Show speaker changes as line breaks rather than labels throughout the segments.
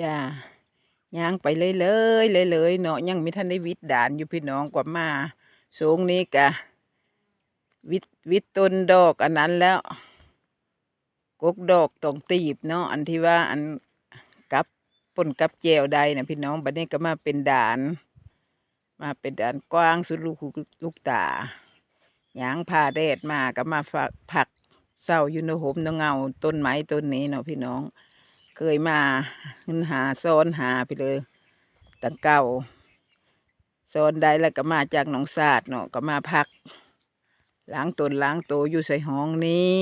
จ้าย่างไปเลยเลยเลยเลยเนาะยังม่ทันได้วิดด่านอยู่พี่น้องกว่ามา สูงนี้กะ วิดวิดต้นดอกอันนั้นแล้วกกดอกตองตีบเนาะอันที่ว่าอันกับป่นกับแจวใดนะพี่น้องบัดนี้ก็มาเป็นด่าน มาเป็นด่านกว้างสุดลูกลูกตาหยางพาแดดมาก็มาฝักผักเศร้าอยู่ในหมนเงาต้นไม้ต้นนี้เนาะพี่น้อง เคยมาหาโซนหาไปเลยตั้งเก่าโซนใดแล้วก็มาจากหนองสาดเนาะก็มาพักล้างตนล้างโตวอยู่ใส่ห้องนี้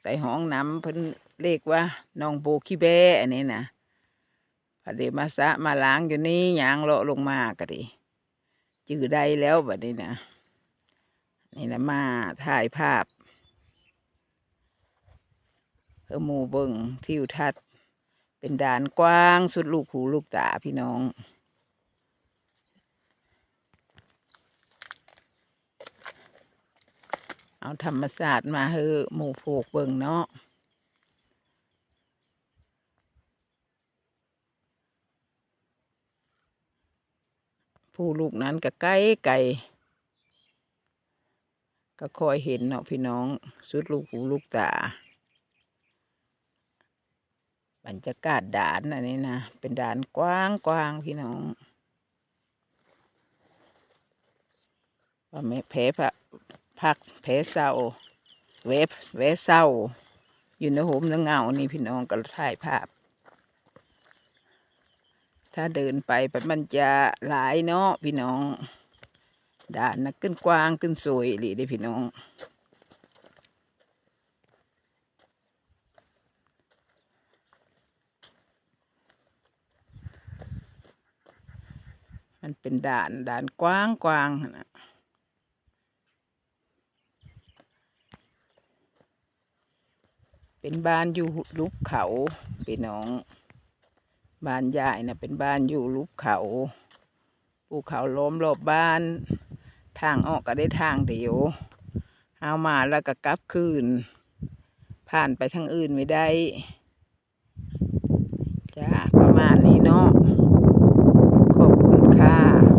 ใส่ห้องน้ำเพิ่นเรียกว่าน้องโบขี้แบอันนี้นะพอดีมาสะมาล้างอยู่นี่ยางเลาะลงมาก็ดีจือได้แล้วแบบนี้นะนี่นะมาถ่ายภาพเพื่ อหมู่เบิงทิวทัศน์เป็นด่านกว้างสุดลูกหูลูกตาพี่น้องเอาธรรมศาสตร์มาเฮอหมู่โฟกเบิงเนาะผู้ลูกนั้นก็ไกลไกลก็คอยเห็นเนาะพี่น้อง สุดลูกหูลูกตา บรรยากาศด่านอันนี้นะเป็นด่านกว้างกว้างพี่น้องว่าไม่แพ้พระพักแพ้เศร้าเวฟเวฟเศร้าอยู่ในโหมในเงานี่พี่น้องก็ถ่ายภาพ ถ้าเดินไปมันจะหลายเนาะพี่น้องด่านนักขึ้นกว้างขึ้นสวยหลีได้พี่น้อง มันเป็นด่านด่านกว้างกว้างนะเป็นบ้านอยู่ลุกเขาพี่น้อง บ้านใหญ่นะเป็นบ้านอยู่ลุกเขาภูเขาล้อมรอบบ้าน ทางออกก็ได้ทางเดียวเอามาแล้วก็กลับคืน ผ่านไปทางอื่นไม่ได้จ้าประมาณนี้เนาะ ขอบคุณค่ะ